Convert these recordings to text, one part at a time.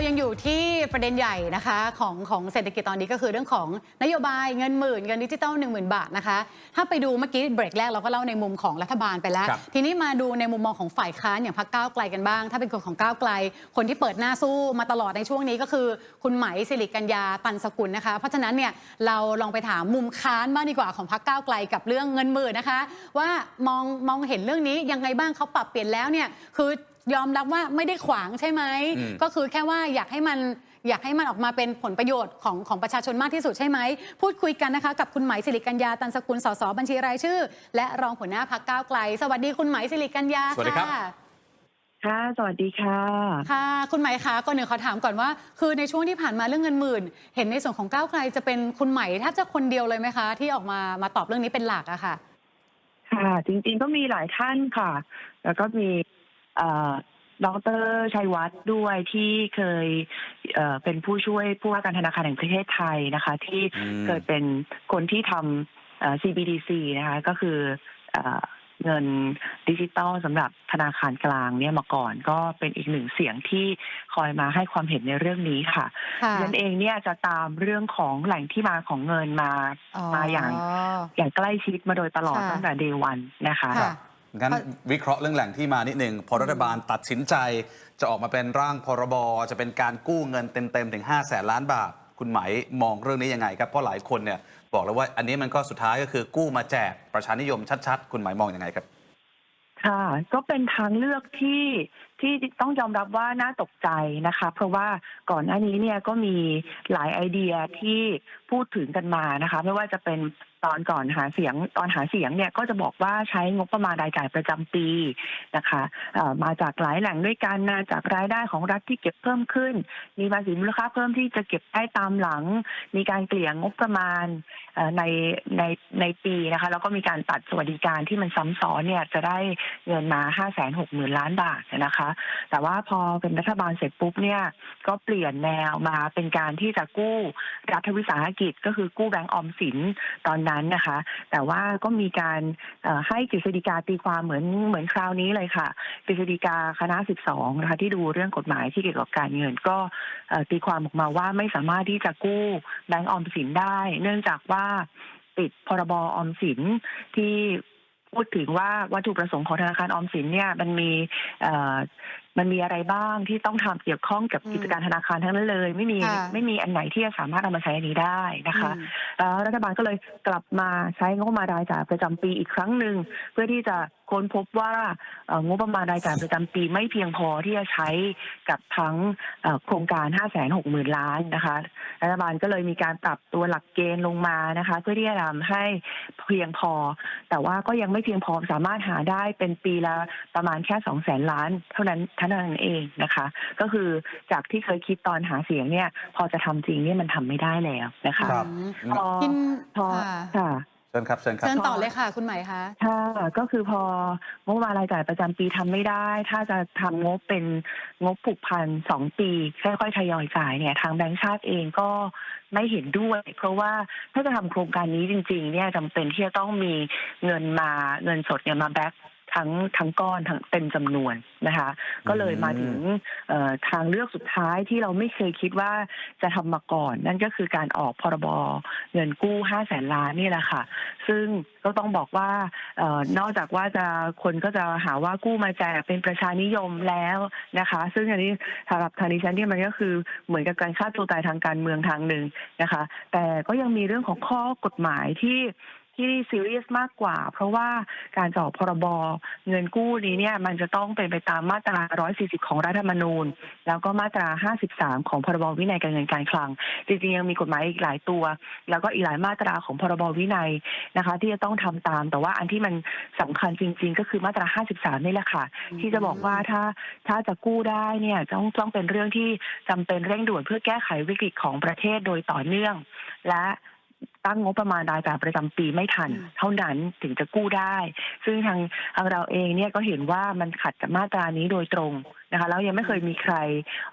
เรายังอยู่ที่ประเด็นใหญ่นะคะของของเศรษฐกิจตอนนี้ก็คือเรื่องของนโยบายเงินหมื่นเงินดิจิตอล1 0,000 บาทนะคะ ถ้าไปดูเมื่อกี้เบรกแรกเราก็เล่าในมุมของรัฐบาลไปแล้วครับทีนี้มาดูในมุมมองของฝ่ายค้านอย่างพรรคก้าวไกลกันบ้าง ถ้าเป็นคนของก้าวไกล คนที่เปิดหน้าสู้มาตลอดในช่วงนี้ก็คือ คุณไหมสิริกัญญาตันสกุลนะคะ เพราะฉะนั้นเนี่ยเราลองไปถามมุมค้านบ้างดีกว่าของพรรคก้าวไกลกับเรื่องเงินหมื่นนะคะ ว่ามองมองเห็นเรื่องนี้ยังไงบ้างเขาปรับเปลี่ยนแล้วเนี่ยคือ ยอมรับว่าไม่ได้ขวางใช่ไหมอืม ก็คือแค่ว่าอยากให้มันอยากให้มันออกมาเป็นผลประโยชน์ของของประชาชนมากที่สุดใช่ไหมพูดคุยกันนะคะกับคุณไหมสิริกัญญาตันสกุลสสบัญชีรายชื่อ และรองหัวหน้าพักก้าวไกล สวัสดีคุณไหมสิริกัญญาสวัสดีครับค่ะค่ะ สวัสดีค่ะ ค่ะคุณไหมคะก่อนหนึ่งขอถามก่อนว่า คือในช่วงที่ผ่านมาเรื่องเงินหมื่น เห็นในส่วนของก้าวไกลจะเป็นคุณไหมแทบจะคนเดียวเลยไหมคะ ที่ออกมามาตอบเรื่องนี้เป็นหลักอะค่ะ ค่ะ จริงๆก็มีหลายท่านค่ะ แล้วก็มีเอ่อ ดรชัยวัฒน์ด้วยที่เคยเอ่อเป็นผู้ช่วยผู้ว่าการธนาคารแห่งประเทศไทยนะคะ ที่อืม เคยเป็นคนที่ทำเอ่อ CBDC นะคะ ก็คือเอ่อเงินดิจิตอลสำหรับธนาคารกลางเนี่ยมาก่อน ก็เป็นอีกหนึ่งเสียงที่คอยมาให้ความเห็นในเรื่องนี้ค่ะค่ะฉันเองเนี่ยจะตามเรื่องของแหล่งที่มาของเงินมา มาอย่าง อย่างใกล้ชิดมาโดยตลอดค่ะ ตั้งแต่เดวันนะคะ ค่ะ งั้นเพราะวิเคราะห์เรื่องแหล่งที่มานิดหนึ่งพอรัฐบาลตัดสินใจ จะออกมาเป็นร่างพรบ จะเป็นการกู้เงินเต็มๆถึง5แสนล้านบาท คุณไหมมองเรื่องนี้ยังไงครับ เพราะหลายคนเนี่ยบอกแล้วว่าอันนี้มันก็สุดท้ายก็คือกู้มาแจกประชานิยมชัดๆ คุณไหมมองยังไงครับ ค่ะ ก็เป็นทางเลือกที่ที่ต้องยอมรับว่าน่าตกใจนะคะ เพราะว่าก่อนหน้านี้เนี่ยก็มีหลายไอเดียที่พูดถึงกันมานะคะ ไม่ว่าจะเป็น ตอนก่อนหาเสียงตอนหาเสียงเนี่ยก็จะบอกว่าใช้งบประมาณรายจ่ายประจำปีนะคะมาจากหลายแหล่งด้วยกันาจากรายได้ของรัฐที่เก็บเพิ่มขึ้น มีภาษีมูลค่าเพิ่มที่จะเก็บได้ตามหลัง มีการเกลี่ยงบประมาณในในในปีนะคะแล้วก็มีการตัดสวัสดิการที่มันซ้ำซ้อนเนี่ยจะได้เงินมา5 6 0 0 0 0ล้านบาทนะคะ แต่ว่าพอเป็นรัฐบาลเสร็จปุ๊บเนี่ยก็เปลี่ยนแนวมาเป็นการที่จะกู้รัฐวิสาหกิจก็คือกู้แบงก์ออมสินตอนนั้นนะคะ แต่ว่าก็มีการให้กฤษฎีกาตีความเหมือนเหมือนคราวนี้เลยค่ะกฤษฎีกาคณะ 12 นะคะ ที่ดูเรื่องกฎหมายที่เกี่ยวกับการเงินก็ตีความออกมาว่าไม่สามารถที่จะกู้แบงก์ออมสินได้ เนื่องจากว่าติดพรบออมสินที่พูดถึงว่าวัตถุประสงค์ของธนาคารออมสินเนี่ยมันมีอ มันมีอะไรบ้างที่ต้องทำเกี่ยวข้องกับอืมกิจการธนาคารทั้งนั้นเลย ไม่มีค่ะไม่มีอันไหนที่จะสามารถเอามาใช้อันนี้ได้นะคะอืมแล้วรัฐบาลก็เลยกลับมาใช้งบประมาณรายจ่ายประจำปีอีกครั้งหนึ่งเพื่อที่จะ ค้นพบว่าเอ่องบประมาณรายจ่ายประจำปีไม่เพียงพอที่จะใช้กับทั้งเอ่อโครงการ 5 6 0 0 0 0 ล้านนะคะ รัฐบาลก็เลยมีการปรับตัวหลักเกณฑ์ลงมานะคะ เพื่อที่จะทำให้เพียงพอ แต่ว่าก็ยังไม่เพียงพอสามารถหาได้เป็นปีละประมาณแค่2 0 0 0 0 0ล้าน เท่านั้นเท่านั้นเองนะคะ ก็คือจากที่เคยคิดตอนหาเสียงเนี่ย พอจะทำจริงเนี่ยมันทำไม่ได้แล้วนะคะ ครับอืมพอกินพอค่ะ ค่ะ เชิญครับเชิญครับ เชิญต่อเลยค่ะ คุณไหมคะค่ะก็คือพองบประมาณรายจ่ายประจำปีทำไม่ได้ ถ้าจะทำงบเป็นงบผูกพันสองปีค่อยๆทยอยจ่ายเนี่ยทางแบงก์ชาติเองก็ไม่เห็นด้วย เพราะว่าถ้าจะทำโครงการนี้จริง ๆ เนี่ยจำเป็นที่จะต้องมีเงินมาเงินสดเนี่ยมาแบ็ก ทั้งทั้งก้อนทั้งเต็มจำนวนนะคะ ก็เลยมาถึงเอ่อทางเลือกสุดท้ายที่เราไม่เคยคิดว่าจะทำมาก่อน นั่นก็คือการออกพรบเงินกู้5 0 0แสนล้านนี่แหละค่ะ ซึ่งก็ต้องบอกว่าเออนอกจากว่าจะคนก็จะหาว่ากู้มาแจกเป็นประชานิยมแล้วนะคะ ซึ่งอันนี้สำหรับทางดิฉันเนี่ยมันก็คือเหมือนกับการฆ่าตัวตายทางการเมืองทางหนึ่งนะคะ แต่ก็ยังมีเรื่องของข้อกฎหมายที่ ที่ซีเรียสมากกว่า เพราะว่าการจะออกพรบเงินกู้นี้เนี่ยมันจะต้องเป็นไปตามมาตรา 140 ของรัฐธรรมนูญ แล้วก็มาตรา 53 ของพรบวินัยการเงินการคลัง จริงๆ ยังมีกฎหมายอีกหลายตัว แล้วก็อีกหลายมาตราของพรบวินัยนะคะ ที่จะต้องทำตาม แต่ว่าอันที่มันสำคัญจริง ๆ ก็คือมาตรา 53 นี่แหละค่ะ ที่จะบอกว่าถ้าถ้าจะกู้ได้เนี่ยต้องต้องเป็นเรื่องที่จำเป็นเร่งด่วนเพื่อแก้ไขวิกฤตของประเทศโดยต่อเนื่องและ ตั้งงบประมาณรายจ่ายประจำปีไม่ทันอืมเท่านั้นถึงจะกู้ได้ ซึ่งทางทางเราเองเนี่ยก็เห็นว่ามันขัดกับมาตรานี้โดยตรงนะคะแล้วยังไม่เคยมีใคร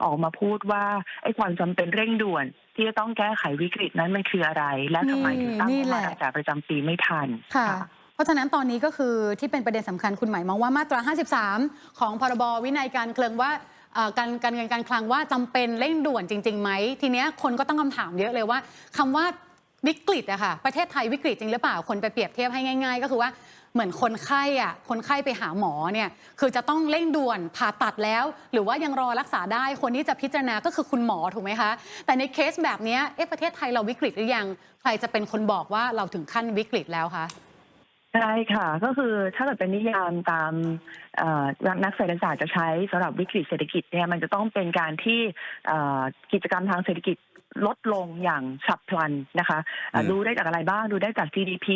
ออกมาพูดว่าไอ้ความจำเป็นเร่งด่วน ที่จะต้องแก้ไขวิกฤตนั้นมันคืออะไร และทำไมถึงตั้งนี่งบแหประละมาณรายจ่ายประจำปีไม่ทันค่ะเพราะฉะนั้นตอนนี้ก็คือที่เป็นประเด็นสำคัญคุณหมายมองว่ามาตรา 53 ของพรบวินัยการคลังว่าเอ่อการการเงินการคลังว่าจำเป็นเร่งด่วนจริงๆไหมทีเนี้ยคนก็ตั้งคำถามเยอะเลยว่าคำว่า วิกฤตอะค่ะ ประเทศไทยวิกฤตจริงหรือเปล่า คนไปเปรียบเทียบให้ง่าย ๆ ก็คือว่าเหมือนคนไข้อะคนไข้ไปหาหมอเนี่ยคือจะต้องเร่งด่วนผ่าตัดแล้ว หรือว่ายังรอรักษาได้คนที่จะพิจารณาก็คือคุณหมอถูกไหมคะ แต่ในเคสแบบนี้เอ๊ะประเทศไทยเราวิกฤตหรือยังใครจะเป็นคนบอกว่าเราถึงขั้นวิกฤตแล้วคะใช่ค่ะก็คือถ้าเกิดเป็นนิยามตามนักเศรษฐศาสตร์จะใช้สำหรับวิกฤตเศรษฐกิจเนี่ยมันจะต้องเป็นการที่กิจกรรมทางเศรษฐกิจ ลดลงอย่างฉับพลันนะคะอะอืมดูได้จากอะไรบ้างดูได้จาก GDP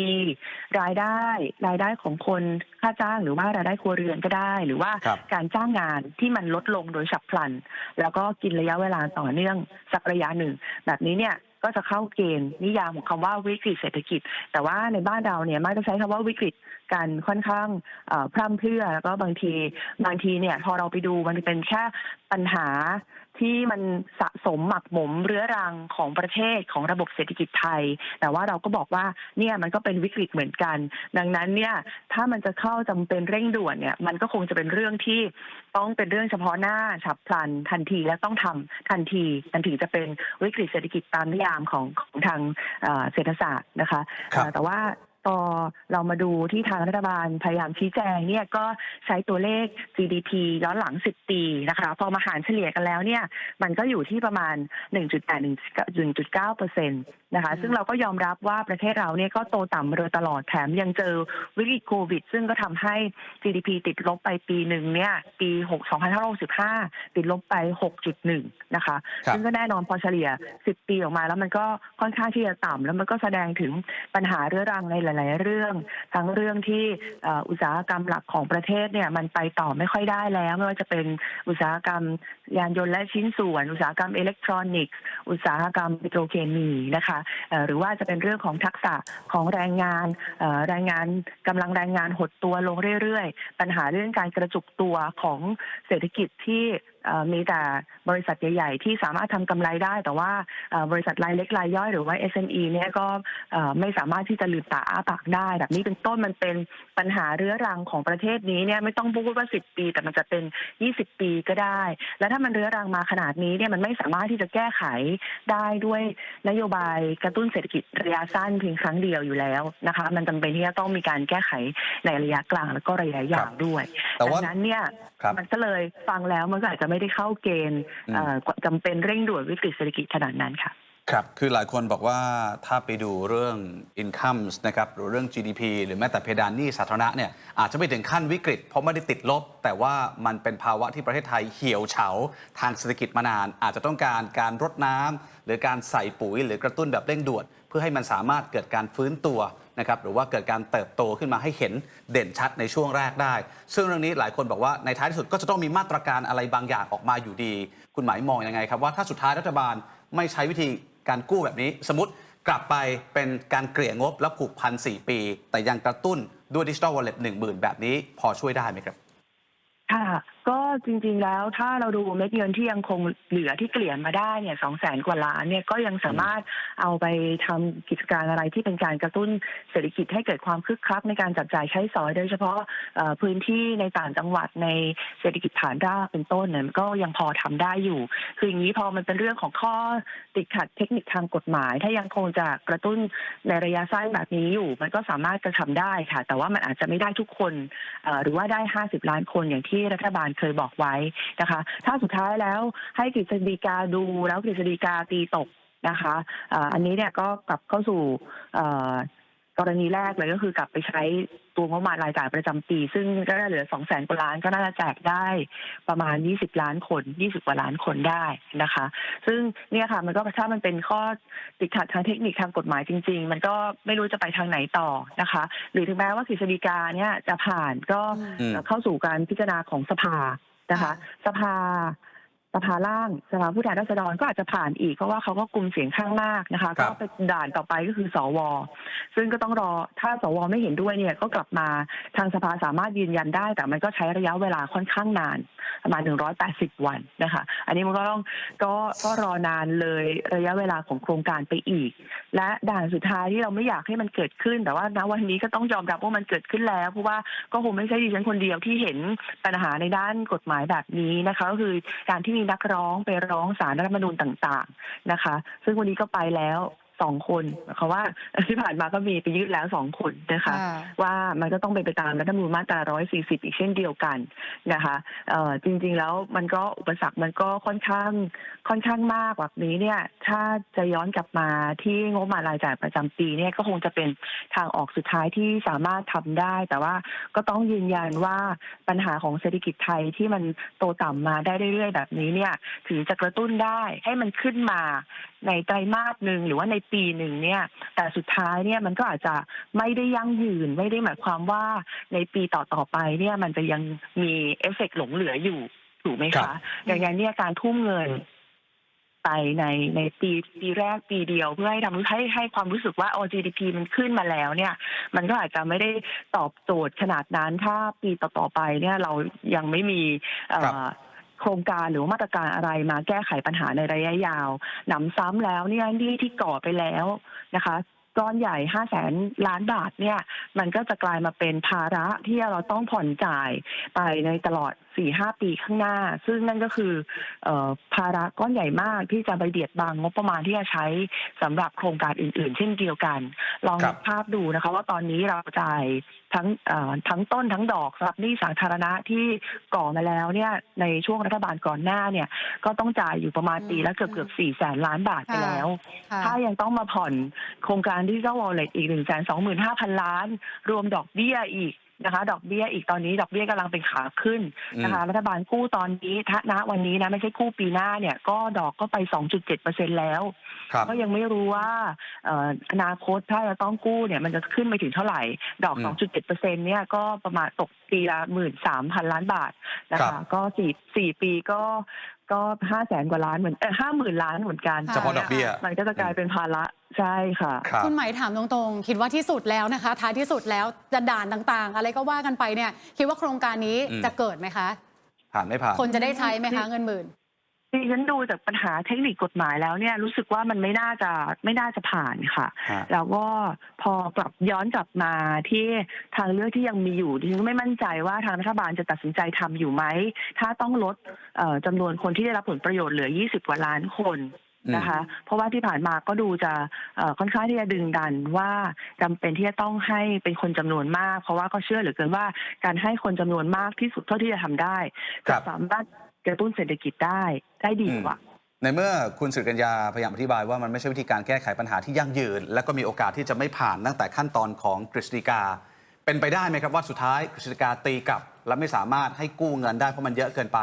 รายได้รายได้ของคนค่าจ้างหรือว่ารายได้ครัวเรือนก็ได้ หรือว่าครับการจ้างงานที่มันลดลงโดยฉับพลัน แล้วก็กินระยะเวลาต่อเนื่องสักระยะหนึ่ง แบบนี้เนี่ยก็จะเข้าเกณฑ์นิยามของคำว่าวิกฤตเศรษฐกิจ แต่ว่าในบ้านเราเนี่ยมักจะใช้คำว่าวิกฤต กันค่อนข้างเอ่อพร่ำเพรื่อแล้วก็บางทีบางทีเนี่ย พอเราไปดูมันเป็นแค่ปัญหาที่มันสะสมหมักหมมเรื้อรังของประเทศของระบบเศรษฐกิจไทย แต่ว่าเราก็บอกว่าเนี่ยมันก็เป็นวิกฤตเหมือนกัน ดังนั้นเนี่ยถ้ามันจะเข้าจำเป็นเร่งด่วนเนี่ย มันก็คงจะเป็นเรื่องที่ต้องเป็นเรื่องเฉพาะหน้าฉับพลันทันทีและต้องทำทันทีมันถึงจะเป็นวิกฤตเศรษฐกิจตามนิยามของของทางเอ่อเศรษฐศาสตร์นะคะครับเอ่อแต่ว่า พอเรามาดูที่ทางรัฐบาลพยายามชี้แจงเนี่ยก็ใช้ตัวเลข GDP ย้อนหลัง 10 ปีนะคะ พอมาหารเฉลี่ยกันแล้วเนี่ย มันก็อยู่ที่ประมาณ 1.8-1.9เปอร์เซ็นต์ นะคะอืมซึ่งเราก็ยอมรับว่าประเทศเราเนี่ยก็โตต่ำมาโดยตลอดแถมยังเจอวิกฤตโควิด ซึ่งก็ทำให้ GDP ติดลบไปปีหนึ่งเนี่ย ปี 6 2565 ติดลบไป 6.1 นะคะ ครับ ซึ่งก็แน่นอนพอเฉลี่ย 10 ปีออกมาแล้วมันก็ค่อนข้างที่จะต่ำแล้วมันก็แสดงถึงปัญหาเรื้อรังในหลาย ๆ เรื่อง ทั้งเรื่องที่เอ่ออุตสาหกรรมหลักของประเทศเนี่ยมันไปต่อไม่ค่อยได้แล้ว ไม่ว่าจะเป็นอุตสาหกรรมยานยนต์และชิ้นส่วน อุตสาหกรรมอิเล็กทรอนิกส์ อุตสาหกรรมปิโตรเคมีนะคะเอ่อหรือว่าจะเป็นเรื่องของทักษะของแรงงานแรงงานกำลังแรงงานหดตัวลงเรื่อยๆ ปัญหาเรื่องการกระจุกตัวของเศรษฐกิจที่ มีแต่บริษัทใหญ่ ๆ ที่สามารถทำกำไรได้ แต่ว่าเอ่อบริษัทรายเล็กรายย่อยหรือว่า SME เนี่ยก็เอ่อไม่สามารถที่จะลืมตาอ้าปากได้ แบบนี้เป็นต้นมันเป็นปัญหาเรื้อรังของประเทศนี้เนี่ยไม่ต้องพูดว่า 10 ปี แต่มันจะเป็น 20 ปีก็ได้ แล้วถ้ามันเรื้อรังมาขนาดนี้เนี่ยมันไม่สามารถที่จะแก้ไขได้ด้วยนโยบายกระตุ้นเศรษฐกิจระยะสั้นเพียงครั้งเดียวอยู่แล้วนะคะ มันจำเป็นที่จะต้องมีการแก้ไขในระยะกลางแล้วก็ระยะยาวด้วยแต่ว่าดังนั้นเนี่ยครับมันก็เลยฟังแล้วมันก็อาจจะไม่ได้เข้าเกณฑ์อืมเอ่อจำเป็นเร่งด่วนวิกฤตเศรษฐกิจขนาดนั้นค่ะครับ คือหลายคนบอกว่าถ้าไปดูเรื่อง income นะครับ หรือเรื่อง GDP หรือแม้แต่เพดานหนี้สาธารณะเนี่ย อาจจะไม่ถึงขั้นวิกฤต เพราะไม่ได้ติดลบ แต่ว่ามันเป็นภาวะที่ประเทศไทยเหี่ยวเฉา ทางเศรษฐกิจมานาน อาจจะต้องการการรดน้ำหรือการใส่ปุ๋ย หรือกระตุ้นแบบเร่งด่วน เพื่อให้มันสามารถเกิดการฟื้นตัว นะครับหรือว่าเกิดการเติบโตขึ้นมาให้เห็นเด่นชัดในช่วงแรกได้ ซึ่งเรื่องนี้หลายคนบอกว่าในท้ายที่สุดก็จะต้องมีมาตรการอะไรบางอย่างออกมาอยู่ดี คุณหมายมองยังไงครับว่าถ้าสุดท้ายรัฐบาลไม่ใช้วิธีการกู้แบบนี้ สมมติกลับไปเป็นการเกลี่ยงบแล้วผูกพัน4ปี แต่ยังกระตุ้นด้วยดิจิทัลวอลเล็ตหนึ่งหมื่นแบบนี้พอช่วยได้ไหมครับ ค่ะ ก็จริงๆแล้วถ้าเราดูเม็ดเงินที่ยังคงเหลือที่เกลี่ยมาได้เนี่ยสองแสนกว่าล้านเนี่ยก็ยังสามารถเอาไปทำกิจการอะไรที่เป็นการกระตุ้นเศรษฐกิจให้เกิดความคึกคักในการจับจ่ายใช้สอย โดยเฉพาะพื้นที่ในต่างจังหวัดในเศรษฐกิจฐานรากเป็นต้นเนี่ยมันก็ยังพอทำได้อยู่ คืออย่างนี้พอมันเป็นเรื่องของข้อติดขัดเทคนิคทางกฎหมาย ถ้ายังคงจะกระตุ้นในระยะสั้นแบบนี้อยู่ มันก็สามารถจะทำได้ค่ะ แต่ว่ามันอาจจะไม่ได้ทุกคนหรือว่าได้ 50 ล้านคนอย่างที่รัฐบาลเคยบอกไว้นะคะ ถ้าสุดท้ายแล้วให้กฤษฎีกาดูแล้วกฤษฎีกาตีตกนะคะอันนี้เนี่ยก็กลับเข้าสู่ กรณีแรกเลยก็คือกลับไปใช้ตัวงบประมาณรายจ่ายประจำปี ซึ่งก็ได้เหลือ2 0 0แสนกว่าล้านก็น่าจะแจกได้ประมาณ20ล้านคน20กว่าล้านคนได้นะคะ ซึ่งเนี่ยค่ะมันก็ถ้ามันเป็นข้อติดขัดทางเทคนิคทางกฎหมายจริง ๆ มันก็ไม่รู้จะไปทางไหนต่อนะคะ หรือถึงแม้ว่ากฤษฎีกาเนี่ยจะผ่านก็อืมเข้าสู่การพิจารณาของสภานะคะ สภา สภาล่างสภาผู้แทนราษฎรก็อาจจะผ่านอีก เพราะว่าเขาก็กลุ่มเสียงข้างมากนะคะครัก็บไปด่านต่อไปก็คือสว ซึ่งก็ต้องรอถ้าสวไม่เห็นด้วยเนี่ยก็กลับมาทางสภาสามารถยืนยันได้ แต่มันก็ใช้ระยะเวลาค่อนข้างนานประมาณ 180 วันนะคะ อันนี้มันก็ต้องก็ก็รอนานเลยระยะเวลาของโครงการไปอีก และด่านสุดท้ายที่เราไม่อยากให้มันเกิดขึ้น แต่ว่าณวันนี้ก็ต้องยอมรับว่ามันเกิดขึ้นแล้ว เพราะว่าก็คงไม่ใช่ดิฉันคนเดียวที่เห็นปัญหาในด้านกฎหมายแบบนี้นะคะ ก็คือการที่มีนักร้องไปร้องสารรัฐธรรมนูญต่างๆนะคะ ซึ่งวันนี้ก็ไปแล้ว สองคนหมายความว่าที่ผ่านมาก็มีไปยื่นแล้วสองคนนะคะค่ะว่ามันก็ต้องเป็นไปตามรัฐธรรมนูญมาตรา 140 อีกเช่นเดียวกันนะคะเอ่อจริง ๆ แล้วมันก็อุปสรรคมันก็ค่อนข้างค่อนข้างมากแบบนี้เนี่ย ถ้าจะย้อนกลับมาที่งบประมาณรายจ่ายประจำปีเนี่ยก็คงจะเป็นทางออกสุดท้ายที่สามารถทำได้ แต่ว่าก็ต้องยืนยันว่าปัญหาของเศรษฐกิจไทยที่มันโตต่ำมาได้เรื่อยๆแบบนี้เนี่ยถึงจะกระตุ้นได้ให้มันขึ้นมาในไตรมาสหนึ่งหรือว่าในปีหนึ่งเนี่ย แต่สุดท้ายเนี่ยมันก็อาจจะไม่ได้ยั่งยืน ไม่ได้หมายความว่าในปีต่อๆไปเนี่ยมันจะยังมีเอฟเฟกต์หลงเหลืออยู่ถูกไหมครัคะบดังนั้นเนี่ยการทุ่มเงินไปในในปีปีแรกปีเดียวเพื่อให้ทำให้ให้ความรู้สึกว่าโอ GDP มันขึ้นมาแล้วเนี่ย มันก็อาจจะไม่ได้ตอบโจทย์ขนาดนั้นถ้าปีต่อๆไปเนี่ยเรายังไม่มีเอ่อครับ โครงการหรือมาตรการอะไรมาแก้ไขปัญหาในระยะยาวหนำซ้ำแล้วเนี่ยที่ที่ก่อไปแล้วนะคะก้อนใหญ่ห้าแสนล้านบาทเนี่ย มันก็จะกลายมาเป็นภาระที่เราต้องผ่อนจ่ายไปในตลอด4-5ปีข้างหน้า ซึ่งนั่นก็คือเออภาระก้อนใหญ่มากที่จะไปเบียดบังงบประมาณที่จะใช้สำหรับโครงการอื่น ๆ เช่นเดียวกัน ลองครันึบกภาพดูนะคะ ว่าตอนนี้เราจ่ายทั้งเอ่อทั้งต้นทั้งดอกสำหรับหนี้สาธารณะที่ก่อมาแล้วเนี่ยในช่วงรัฐบาลก่อนหน้าเนี่ย ก็ต้องจ่ายอยู่ประมาณปีละเกือบเกือบสี่แสนล้านบาทไปแล้วค่ะถ้ายังต้องมาผ่อนโครงการดิจิทัลวอลเล็ตอีกหนึ่งแสนสองหมื่นห้าพันล้าน รวมดอกเบี้ยอีก นะคะ ดอกเบี้ยอีกตอนนี้ดอกเบี้ยกำลังเป็นขาขึ้นนะคะรัฐบาลกู้ตอนนี้ถ้าณวันนี้นะไม่ใช่กู้ปีหน้าเนี่ย ก็ดอกก็ไป 2.7เปอร์เซ็นแล้วครับก็ยังไม่รู้ว่าเอ่ออนาคตถ้าจะต้องกู้เนี่ยมันจะขึ้นไปถึงเท่าไหร่ ดอกอืม2.7เปอร์เซ็นเนี่ยก็ประมาณตกปีละหมื่นสามพันล้านบาทนะครัคะบก็สี่สี่ปีก็ก็ห้าแสนกว่าล้านเหมือนเออห้าหมื่นล้านเหมือนกันเฉพาะดอกเบี้ย มันก็จะกลายเป็นภาระใช่ค่ะ ครับคุณไหมายถามตรงๆ คิดว่าที่สุดแล้วนะคะ ท้ายที่สุดแล้วจะด่านต่างๆ อะไรก็ว่ากันไปเนี่ย คิดว่าโครงการนี้อืม จะเกิดไหมคะ ผ่านไม่ผ่าน คนจะได้ใช้ไหมคะเงินหมื่น ดิฉันดูจากปัญหาเทคนิคกฎหมายแล้วเนี่ยรู้สึกว่ามันไม่น่าจะไม่น่าจะผ่านค่ะ ฮะ แล้วก็พอกลับย้อนกลับมาที่ทางเลือกที่ยังมีอยู่ดิฉันก็ไม่มั่นใจว่าทางรัฐบาลจะตัดสินใจทำอยู่ไหม ถ้าต้องลดเอ่อจำนวนคนที่ได้รับผลประโยชน์เหลือ 20 กว่าล้านคนนะคะ เพราะว่าที่ผ่านมาก็ดูจะเอ่อค่อนข้างที่จะดึงดันว่าจำเป็นที่จะต้องให้เป็นคนจำนวนมาก เพราะว่าก็เชื่อเหลือเกินว่าการให้คนจำนวนมากที่สุดเท่าที่จะทำได้ ครัจะบสามารถ กระตุ้นเศรษฐกิจได้ได้ดีกว่า ในเมื่อคุณสุกัญญาพยายามอธิบายว่ามันไม่ใช่วิธีการแก้ไขปัญหาที่ยั่งยืน และก็มีโอกาสที่จะไม่ผ่านตั้งแต่ขั้นตอนของกฤษฎีกา เป็นไปได้ไหมครับว่าสุดท้ายกฤษฎีกาตีกลับ และไม่สามารถให้กู้เงินได้เพราะมันเยอะเกินไป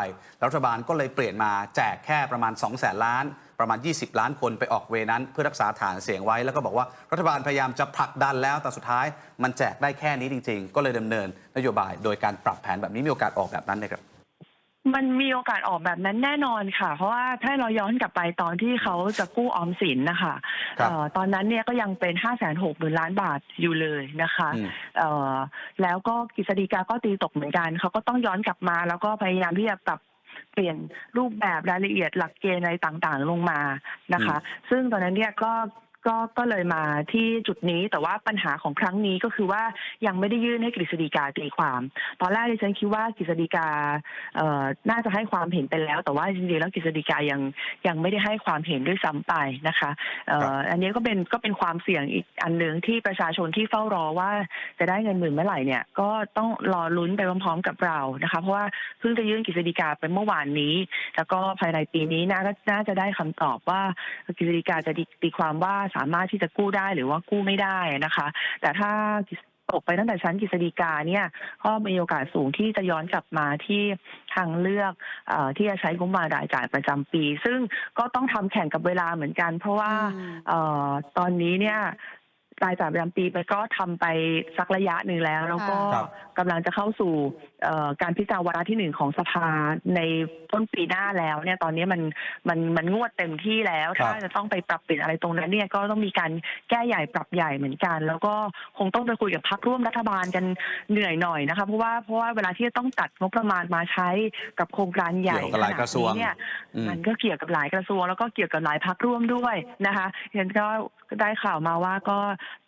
รัฐบาลก็เลยเปลี่ยนมาแจกแค่ประมาณ 2 0 0แสนล้าน ประมาณ 20 ล้านคนไปออกเวนั้น เพื่อรักษาฐานเสียงไว้ แล้วก็บอกว่ารัฐบาลพยายามจะผลักดันแล้วแต่สุดท้าย มันแจกได้แค่นี้จริง ๆ ก็เลยดำเนินนโยบาย โดยการปรับแผนแบบนี้มีโอกาสออกแบบนั้นไหมครับ มันมีโอกาสออกแบบนั้นแน่นอนค่ะ เพราะว่าถ้าเราย้อนกลับไปตอนที่เขาจะกู้ออมสินนะคะครับ เอ่อตอนนั้นเนี่ยก็ยังเป็น5 6 0 0 0 0ล้านบาทอยู่เลยนะคะอืม เอ่อแล้วก็กฤษฎีกาก็ตีตกเหมือนกันเขาก็ต้องย้อนกลับมา แล้วก็พยายามที่จะปรับเปลี่ยนรูปแบบรายละเอียดหลักเกณฑ์อะไรต่างๆ ลงมานะคะ ซึ่งตอนนั้นเนี่ยก็ ก็ก็เลยมาที่จุดนี้แต่ว่าปัญหาของครั้งนี้ก็คือว่ายังไม่ได้ยื่นให้กฤษฎีกาตีความ ตอนแรกดิฉันคิดว่ากฤษฎีกาเอ่อน่าจะให้ความเห็นไปแล้ว แต่ว่าจริงๆแล้วกฤษฎีกายังยังไม่ได้ให้ความเห็นด้วยซ้ำไปนะคะเอ่ออันนี้ก็เป็นก็เป็นความเสี่ยงอีกอันหนึ่งที่ประชาชนที่เฝ้ารอว่าจะได้เงินหมื่นเมื่อไหร่เนี่ยก็ต้องรอลุ้นไปพร้อมๆกับเรานะคะเพราะว่าเพิ่งจะยื่นกฤษฎีกาไปเมื่อวานนี้ แล้วก็ภายในปีนี้น่าน่าจะได้คำตอบว่ากฤษฎีกาจะตีความว่าสามารถที่จะกู้ได้หรือว่ากู้ไม่ได้นะคะ แต่ถ้าตกไปตั้งแต่ชั้นกฤษฎีกาเนี่ยก็มีโอกาสสูงที่จะย้อนกลับมาที่ทางเลือกเออที่จะใช้งบประมาณรายจ่ายประจำปี ซึ่งก็ต้องทำแข่งกับเวลาเหมือนกัน เพราะว่าอืมเอ่อตอนนี้เนี่ย รายจ่ายประจำปีมันก็ทำไปสักระยะหนึ่งแล้ว แล้วก็ครับกำลังจะเข้าสู่เอ่อการพิจารณาวาระที่หนึ่งของสภาในต้นปีหน้าแล้ว เนี่ยตอนนี้มันมันมันงวดเต็มที่แล้วครับถ้าจะต้องไปปรับเปลี่ยนอะไรตรงนั้นเนี่ยก็ต้องมีการแก้ใหญ่ปรับใหญ่เหมือนกัน แล้วก็คงต้องไปคุยกับพรรคร่วมรัฐบาลกันเหนื่อยหน่อยนะคะเพราะว่าเพราะว่าเวลาที่จะต้องตัดงบประมาณมาใช้กับโครงการใหญ่เกี่ยวกับหลายกระทรวงขนาดนี้เนี่ยอืมมันก็เกี่ยวกับหลายกระทรวง แล้วก็เกี่ยวกับหลายพักร่วมด้วยนะคะฉันก็ได้ข่าวมาว่าก็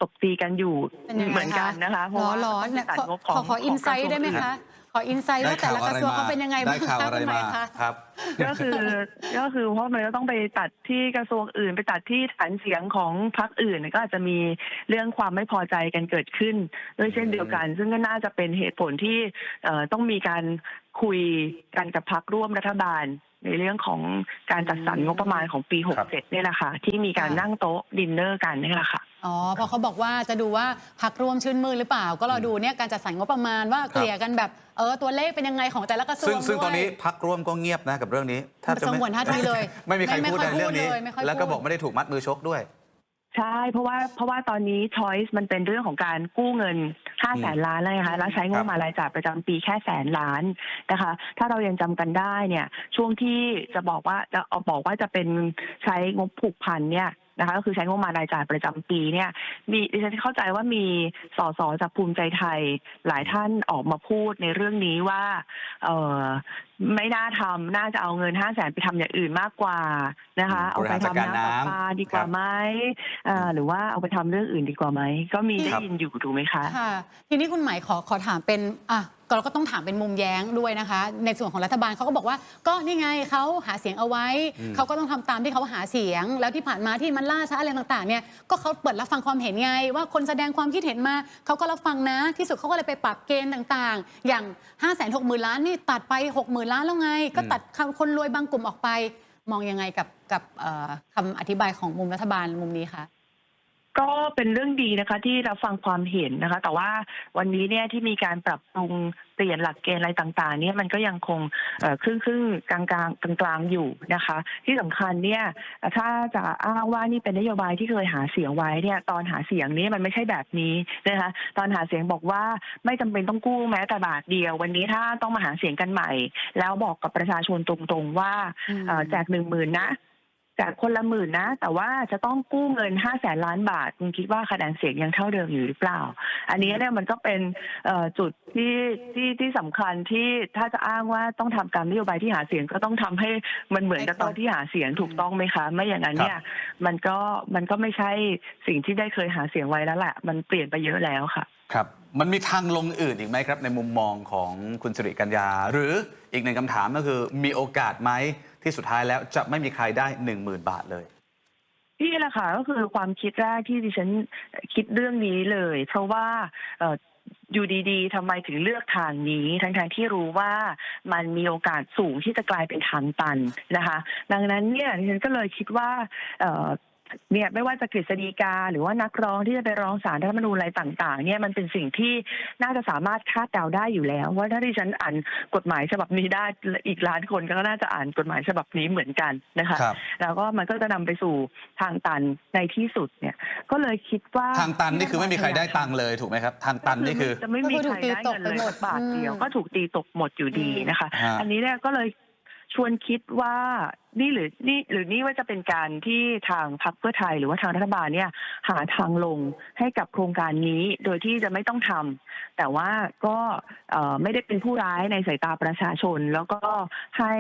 ตบตีกันอยู่เป็นยังไงเหมือนกันนะคะเพราะว่าร้อนต้องเนี่ยตัดของบของขอขออินไซขงกต์ระทรวงได้ไหมอื่นคะขออินไซต์ว่าแต่ละกระทรวงเขาเป็นยังไงบ้างได้ข่าวคะอะไรคุณหมมาคะครับก็คือก็คือเพราะมันก็ต้องไปตัดที่กระทรวงอื่น ไปตัดที่ฐานเสียงของพรรคอื่นก็อาจจะมีเรื่องความไม่พอใจกันเกิดขึ้นด้วยเช่นเดียวกัน ซึ่งก็น่าจะเป็นเหตุผลที่เอ่อต้องมีการคุยกันกับพรรคร่วมรัฐบาล ในเรื่องของการจัดสรรงบประมาณของปีครับ67 เนี่ยแหละค่ะที่มีการค่ะนั่งโต๊ะดินเนอร์กันนี่แหละค่ะ อ๋อเพราะเขาบอกว่าจะดูว่าพักร่วมชื่นมือหรือเปล่า ก็รอดูเนี่ยการจัดสรรงบประมาณว่าเกลี่ยกันแบบเออตัวเลขเป็นยังไงของแต่ละกระทรวงซึ่งซึ่งด้วยตอนนี้พักร่วมก็เงียบนะกับเรื่องนี้แทบจะสงวนท่าทีเลย ไม่มีใครไม่พูดไม่ค่อยในเรื่องนี้พูดเลยไม่ค่อยแล้วก็พูดบอกไม่ได้ถูกมัดมือชกด้วย ใช่เพราะว่าเพราะว่าตอนนี้ Choice มันเป็นเรื่องของการกู้เงิน 5้าแสนล้านเลยนะคะแล้วใช้งบประมาณรายจ่ายประจำปีแค่แสนล้านนะคะ ถ้าเรายังจำกันได้เนี่ย ช่วงที่จะบอกว่าจะเอาบอกว่าจะเป็นใช้งบผูกพันเนี่ย นะคะก็คือใช้งบประมาณรายจ่ายประจำปีเนี่ยมีดิฉันเข้าใจว่ามีสสจากภูมิใจไทยหลายท่านออกมาพูดในเรื่องนี้ว่า เออไม่น่าทำน่าจะเอาเงินห้าแสนไปทำอย่างอื่นมากกว่านะคะอืมเอาไปบริหารจัดทำการน้ำประน้ำปาดีกว่าครับไหมอ่าหรือว่าเอาไปทำเรื่องอื่นดีกว่าไหม ก็มีได้ครับยินอยู่ถูกไหมคะค่ะทีนี้คุณหมายขอขอถามเป็นอะ เราก็ต้องถามเป็นมุมแย้งด้วยนะคะ ในส่วนของรัฐบาลเขาก็บอกว่า ก็นี่ไงเขาหาเสียงเอาไว้อืมเขาก็ต้องทำตามที่เขาหาเสียง แล้วที่ผ่านมาที่มันล่าช้าอะไรต่างๆเนี่ยก็เขาเปิดรับฟังความเห็นไง ว่าคนแสดงความคิดเห็นมาเขาก็รับฟังนะ ที่สุดเขาก็เลยไปปรับเกณฑ์ต่างๆ อย่าง 5 6 0 0 0 0ล้านนี่ตัดไป 60,000 ล้านแล้วไง ก็ตัดคนรวยบางกลุ่มออกไป มองยังไงกับกับเอ่อคำอธิบายของมุมรัฐบาลมุมนี้คะ ก็เป็นเรื่องดีนะคะที่เราฟังความเห็นนะคะ แต่ว่าวันนี้เนี่ยที่มีการปรับปรุงเปลี่ยนหลักเกณฑ์อะไรต่างๆ เนี่ยมันก็ยังคงเอ่อครึ่งครึ่งๆกลางกลางกลางกลางๆอยู่นะคะ ที่สำคัญเนี่ยถ้าจะอ้างว่านี่เป็นนโยบายที่เคยหาเสียงไว้เนี่ยตอนหาเสียงนี้มันไม่ใช่แบบนี้นะคะ ตอนหาเสียงบอกว่าไม่จำเป็นต้องกู้แม้แต่บาทเดียว วันนี้ถ้าต้องมาหาเสียงกันใหม่ แล้วบอกกับประชาชนตรงๆว่าอืมเอ่อแจกหนึ่งหมื่นนะ แจกคนละหมื่นนะ แต่ว่าจะต้องกู้เงินห้าแสนล้านบาท คุณคิดว่าคะแนนเสียงยังเท่าเดิมอยู่หรือเปล่า อันนี้เนี่ยมันก็เป็นเอ่อจุดที่ที่ที่สำคัญที่ถ้าจะอ้างว่าต้องทำตามนโยบายที่หาเสียงก็ต้องทำให้มันเหมือนกับตอนที่หาเสียงถูกต้องไหมคะ ไม่อย่างนั้นเนี่ย มันก็มันก็ไม่ใช่สิ่งที่ได้เคยหาเสียงไว้แล้วแหละมันเปลี่ยนไปเยอะแล้วค่ะ ครับ มันมีทางลงอื่นอีกไหมครับ ในมุมมองของคุณสิริกัญญาหรืออีกหนึ่งคำถามก็คือมีโอกาสไหม ที่สุดท้ายแล้วจะไม่มีใครได้หนึ่งหมื่นบาทเลยนี่แหละค่ะก็คือความคิดแรกที่ดิฉันคิดเรื่องนี้เลย เพราะว่าเอ่ออยู่ดีๆทำไมถึงเลือกทางนี้ ทั้งๆที่รู้ว่ามันมีโอกาสสูงที่จะกลายเป็นทางตันนะคะ ดังนั้นเนี่ยดิฉันก็เลยคิดว่า เอ่อเนี่ยไม่ว่าจะกฤษฎีกา หรือว่านักร้องที่จะไปร้องศาลรัฐธรรมนูญอะไรต่าง ๆ เนี่ยมันเป็นสิ่งที่น่าจะสามารถคาดเดาได้อยู่แล้ว ว่าถ้าดิฉันอ่านกฎหมายฉบับนี้ได้อีกล้านคนก็น่าจะอ่านกฎหมายฉบับนี้เหมือนกันนะคะครับแล้วก็มันก็จะนำไปสู่ทางตันในที่สุดเนี่ย ก็เลยคิดว่าทางตันนี่คือไม่มีใครได้ตังค์เลยถูกไหมครับ ทางตันนี่คือจะไม่มีใครได้เงินเลยสักบาทเดียวอืมก็ถูกตีตกหมดอยู่ดีนะคะฮะอันนี้เนี่ยก็เลย ชวนคิดว่านี่หรือนี่หรือนี่ว่าจะเป็นการที่ทางพรรคเพื่อไทยหรือว่าทางรัฐบาลเนี่ย หาทางลงให้กับโครงการนี้โดยที่จะไม่ต้องทำแต่ว่าก็เอ่อไม่ได้เป็นผู้ร้ายในสายตาประชาชน แล้วก็ให้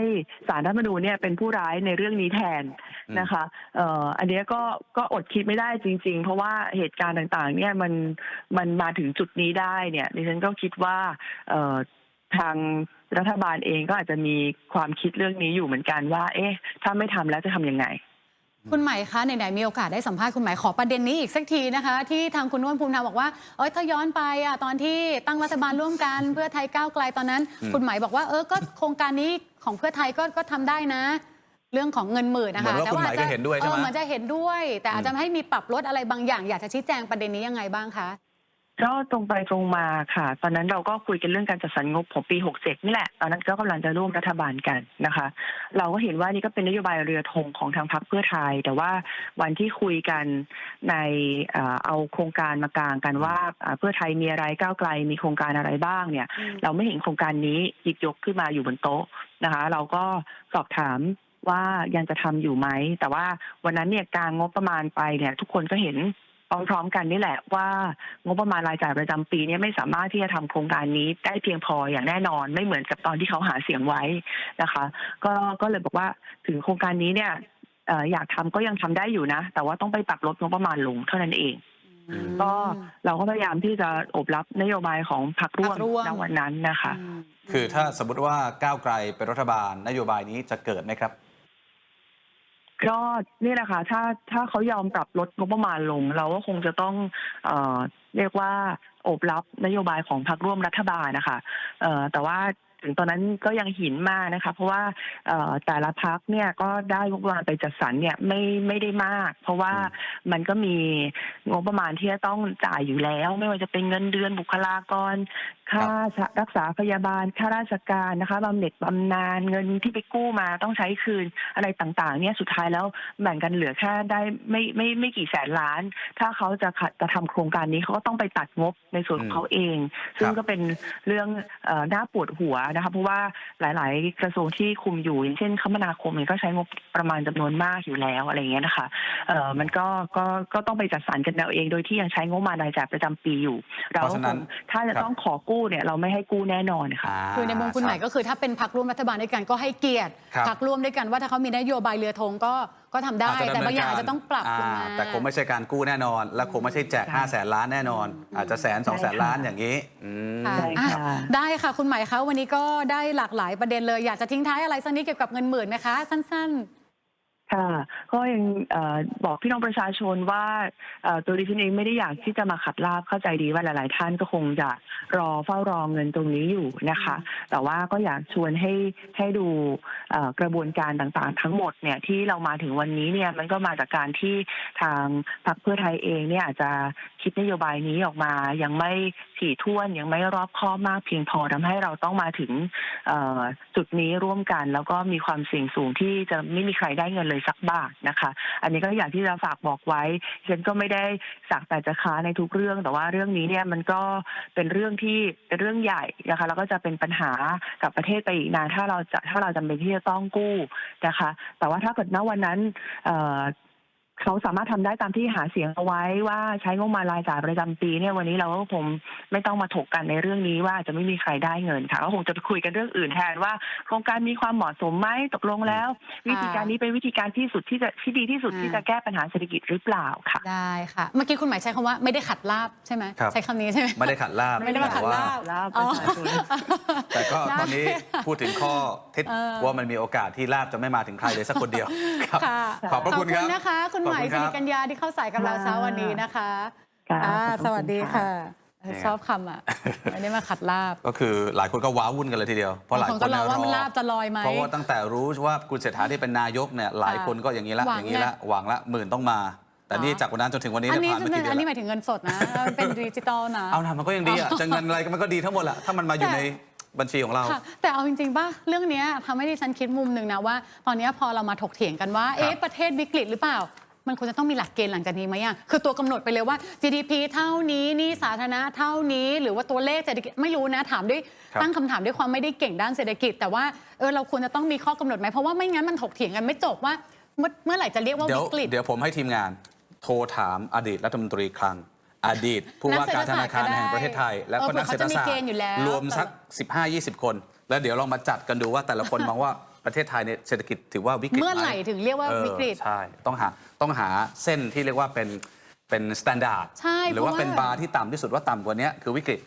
สารรัฐธรรมนูญเนี่ยเป็นผู้ร้ายในเรื่องนี้แทนอืมนะคะเอ่ออันเนี้ยก็ก็อดคิดไม่ได้จริง ๆ เพราะว่าเหตุการณ์ต่างๆ เนี่ยมันมันมาถึงจุดนี้ได้เนี่ยดิฉันก็คิดว่าเอ่อทาง รัฐบาลเองก็อาจจะมีความคิดเรื่องนี้อยู่เหมือนกันว่า เอ๊ะ ถ้าไม่ทำแล้วจะทำยังไง คุณใหม่คะไหนๆมีโอกาสได้สัมภาษณ์คุณใหม่ขอประเด็นนี้อีกสักทีนะคะ ที่ทางคุณนวลภูมิธรรมบอกว่าเอ้ยถ้าย้อนไปอะตอนที่ตั้งรัฐบาลร่วมกันเพื่อไทยก้าวไกลตอนนั้นอืมคุณใหม่บอกว่าเออก็โครงการนี้ของเพื่อไทยก็ก็ทำได้นะเรื่องของเงินหมื่นนะคะเหมือนว่าคุณหมายก็เห็นด้วยใช่ไหมเออเหมือนจะเห็นด้วย แต่อาจจะอืมให้มีปรับลดอะไรบางอย่าง อยากจะชี้แจงประเด็นนี้ยังไงบ้างคะ ก็ตรงไปตรงมาค่ะ ตอนนั้นเราก็คุยกันเรื่องการจัดสรรงบของปี 67 นี่แหละ ตอนนั้นก็กำลังจะร่วมรัฐบาลกันนะคะ เราก็เห็นว่านี่ก็เป็นนโยบายเรือธงของทางพรรคเพื่อไทย แต่ว่าวันที่คุยกันในเอ่อเอาโครงการมากลางกันว่าอ่าเพื่อไทยมีอะไรก้าวไกลมีโครงการอะไรบ้างเนี่ย เราไม่เห็นโครงการนี้หยิบยกขึ้นมาอยู่บนโต๊ะนะคะ เราก็สอบถามว่ายังจะทำอยู่ไหม แต่ว่าวันนั้นเนี่ยกลางงบประมาณไปเนี่ย ทุกคนก็เห็น พร้อมๆกันนี่แหละว่างบประมาณรายจ่ายประจำปีเนี่ยไม่สามารถที่จะทำโครงการนี้ได้เพียงพออย่างแน่นอน ไม่เหมือนกับตอนที่เขาหาเสียงไว้นะคะ ก็ก็เลยบอกว่าถึงโครงการนี้เนี่ยเอ่ออยากทำก็ยังทำได้อยู่นะ แต่ว่าต้องไปปรับลดงบประมาณลงเท่านั้นเองอืมก็เราก็พยายามที่จะอบรับนโยบายของพรรคร่วมพรรคร่วมณวันนั้นนะคะมคือถ้าสมมติว่าก้าวไกลเป็นรัฐบาลนโยบายนี้จะเกิดไหมครับ ก็นี่แหละค่ะถ้าถ้าเขายอมปรับลดงบประมาณลง เราก็คงจะต้องเอ่อเรียกว่าโอบรับนโยบายของพรรคร่วมรัฐบาลนะคะเอ่อแต่ว่า ถึงตอนนั้นก็ยังหินมากนะคะ เพราะว่าเอ่อแต่ละพักเนี่ยก็ได้งบประมาณไปจัดสรรเนี่ยไม่ไม่ได้มาก เพราะว่ามันก็มีงบประมาณที่จะต้องจ่ายอยู่แล้ว ไม่ว่าจะเป็นเงินเดือนบุคลากร ค่ารักษาพยาบาลค่าราชการนะคะบำเหน็จบำนาญเงินที่ไปกู้มาต้องใช้คืนอะไรต่างๆ เนี่ยสุดท้ายแล้วแบ่งกันเหลือแค่ได้ไม่ไม่ไม่กี่แสนล้าน ถ้าเขาจะขัดจะทำโครงการนี้เขาก็ต้องไปตัดงบในส่วนของเขาเอง ซึ่งก็เป็นเรื่องเอ่อน่าปวดหัวนะคะเพราะว่าหลาย ๆ กระทรวงที่คุมอยู่ อย่างเช่น คมนาคมเนี่ยก็ใช้งบประมาณจำนวนมากอยู่แล้วอะไรอย่างเงี้ยนะคะเอ่อมันก็ก็ก็ต้องไปจัดสรรกันเอาเอง โดยที่ยังใช้งบประมาณรายจ่ายประจำปีอยู่ เราเพราะฉะนั้นคงถ้าจะต้องขอกู้เนี่ยเราไม่ให้กู้แน่นอนค่ะาคือในมุมคุณใหม่ก็คือถ้าเป็นพักร่วมรัฐบาลด้วยกันก็ให้เกียรติครับพักร่วมด้วยกันว่าถ้าเขามีนโยบายเรือธงก็ ก็ทำได้ จจะแต่ดำเนินบางอย่างกรอาจจะต้องปรับลงมาอ่แต่คงไม่ใช่การกู้แน่นอน และคงไม่ใช่แจกใช่5แสนล้านแน่นอน อาจจะแสนสองแสนใช่ค่ะล้านอย่างนี้อืม ค่ะใช่อะค่ะ ได้ค่ะ คุณใหม่คะวันนี้ก็ได้หลากหลายประเด็นเลย อยากจะทิ้งท้ายอะไรสักนิดเกี่ยวกับเงินหมื่นไหมคะ สั้น ค่ะก็ยังเอ่อบอกพี่น้องประชาชนว่าเอ่อตัวดิฉันเองไม่ได้อยากที่จะมาขัดลาบเข้าใจดีว่าหลาย ๆ ท่านก็คงจะรอเฝ้ารอเงินตรงนี้อยู่นะคะ แต่ว่าก็อยากชวนให้ให้ดูเอ่อกระบวนการต่าง ๆ ทั้งหมดเนี่ยที่เรามาถึงวันนี้เนี่ยมันก็มาจากการที่ทางพรรคเพื่อไทยเองเนี่ยอาจจะคิดนโยบายนี้ออกมา ยังไม่ถี่ถ้วนยังไม่รอบคอบมากเพียงพอทำให้เราต้องมาถึงเอ่อจุดนี้ร่วมกัน แล้วก็มีความเสี่ยงสูงที่จะไม่มีใครได้เงินเลยสักบาทนะคะ อันนี้ก็อยากที่จะฝากบอกไว้ฉันก็ไม่ได้สักแต่จะค้าในทุกเรื่อง แต่ว่าเรื่องนี้เนี่ยมันก็เป็นเรื่องที่เป็นเรื่องใหญ่นะคะแล้วก็จะเป็นปัญหากับประเทศไปอีกนานถ้าเราจะถ้าเราจำเป็นที่จะต้องกู้นะคะ แต่ว่าถ้าเกิดณวันนั้น เอ่อเขาสามารถทำได้ตามที่หาเสียงเอาไว้ว่าใช้งบประมาณรายจ่ายประจำปีเนี่ยวันนี้เราก็คงไม่ต้องมาถกกันในเรื่องนี้ว่าจะไม่มีใครได้เงินค่ะก็คงจะไปคุยกันเรื่องอื่นแทนว่า โครงการมีความเหมาะสมไหมตกลงแล้ว วิธีการนี้เป็นวิธีการที่สุดที่จะที่ดีที่สุดอ่าที่จะแก้ปัญหาเศรษฐกิจหรือเปล่าค่ะๆได้ค่ะเมื่อกี้คุณหมายใช้คำว่าไม่ได้ขัดลาบใช่ไหมครับใช้คำนี้ใช่ไหมไม่ได้ขัดลาบไม่ได้มาขัดลาบลาบอ๋อประชาชนแต่ก็ได้ตอนนี้พูดถึงข้อเท็จเออว่ามันมีโอกาสที่ลาบจะไม่มาถึงใครเลยสักคนเดียวครับค่ะขอบพระคุณครับนะคะคุณหมายขอบสิณริรับกัญญาที่เข้าสายกับเราเช้าวันนี้นะคะค่ะอ่าขอบพระสวัสดีคุณค่ะค่ะ ชอบคำอะไม่ได้มาขัดลาบ ก็คือหลายคนก็ว้าวุ่นกันเลยทีเดียวเพราะหลายบางคคนนก็รอว่ามันเยลาบจะลอยไหมเพราะว่าตั้งแต่รู้ว่าคุณเศรษฐาที่เป็นนายกเนี่ยหลายคนก็อย่างนี้ละหวังอย่างนี้ละไงหวังละหมื่นต้องมาแต่นี่อ๋อจากวันนั้นจนถึงวันนี้อันเนี่ยนี้ผ่านมากี่เดืออันนนี้หละมายถึงเงินสดนะมันเป็นดิจิตอลนะ เอานะมันก็ยังดีอะจะเงินอะไรก็มันก็ดีทั้งหมดแหละถ้ามันมาอยู่แต่ในบัญชีของเราค่ะแต่เอาจริงๆป่ะเรื่องเนี้ยทำให้ดิฉันคิดมุมหนึ่งนะว่า ตอนเนี้ยพอเรามาถกเถียงกันว่าเอ๊ะประเทศวิกฤตหรือเปล่า มันควรจะต้องมีหลักเกณฑ์หลังจากนี้ไหมอะคือตัวกำหนดไปเลยว่า GDP เท่านี้หนี่สาธารณะเท่านี้ หรือว่าตัวเลขเศรษฐกิจไม่รู้นะถามด้วยครับตั้งคำถามด้วยความไม่ได้เก่งด้านเศรษฐกิจ แต่ว่าเออเราควรจะต้องมีข้อกำหนดไหมเพราะว่าไม่งั้นมันถกเถียงกันไม่จบว่าเมื่อเมื่อไหร่จะเรียกว่าเดี๋ยววิกฤตเดี๋ยวผมให้ทีมงานโทรถามอดีตรัฐมนตรีคลังอดีตผู้ว่าการธนาคารแห่งประเทศไทย และเออก็นักเศรษฐเผื่อเขาจะมีศาสตเกร์ณฑ์อยู่แล้วรวมสัก 15-20 คน แล้วเดี๋ยวลองมาจัดกันดูว่าแต่ละคนมองว่า ประเทศไทยเนี่ยเศรษฐกิจถือว่าวิกฤตเมื่อไหร่ถึงเรียกว่าออวิกฤตใช่ต้องหาต้องหาเส้นที่เรียกว่าเป็นเป็นสแตนดาร์ดใช่หรือว่าเพราะว่าเป็นบาร์ที่ต่ำที่สุดว่าต่ำกว่านี้คือวิกฤต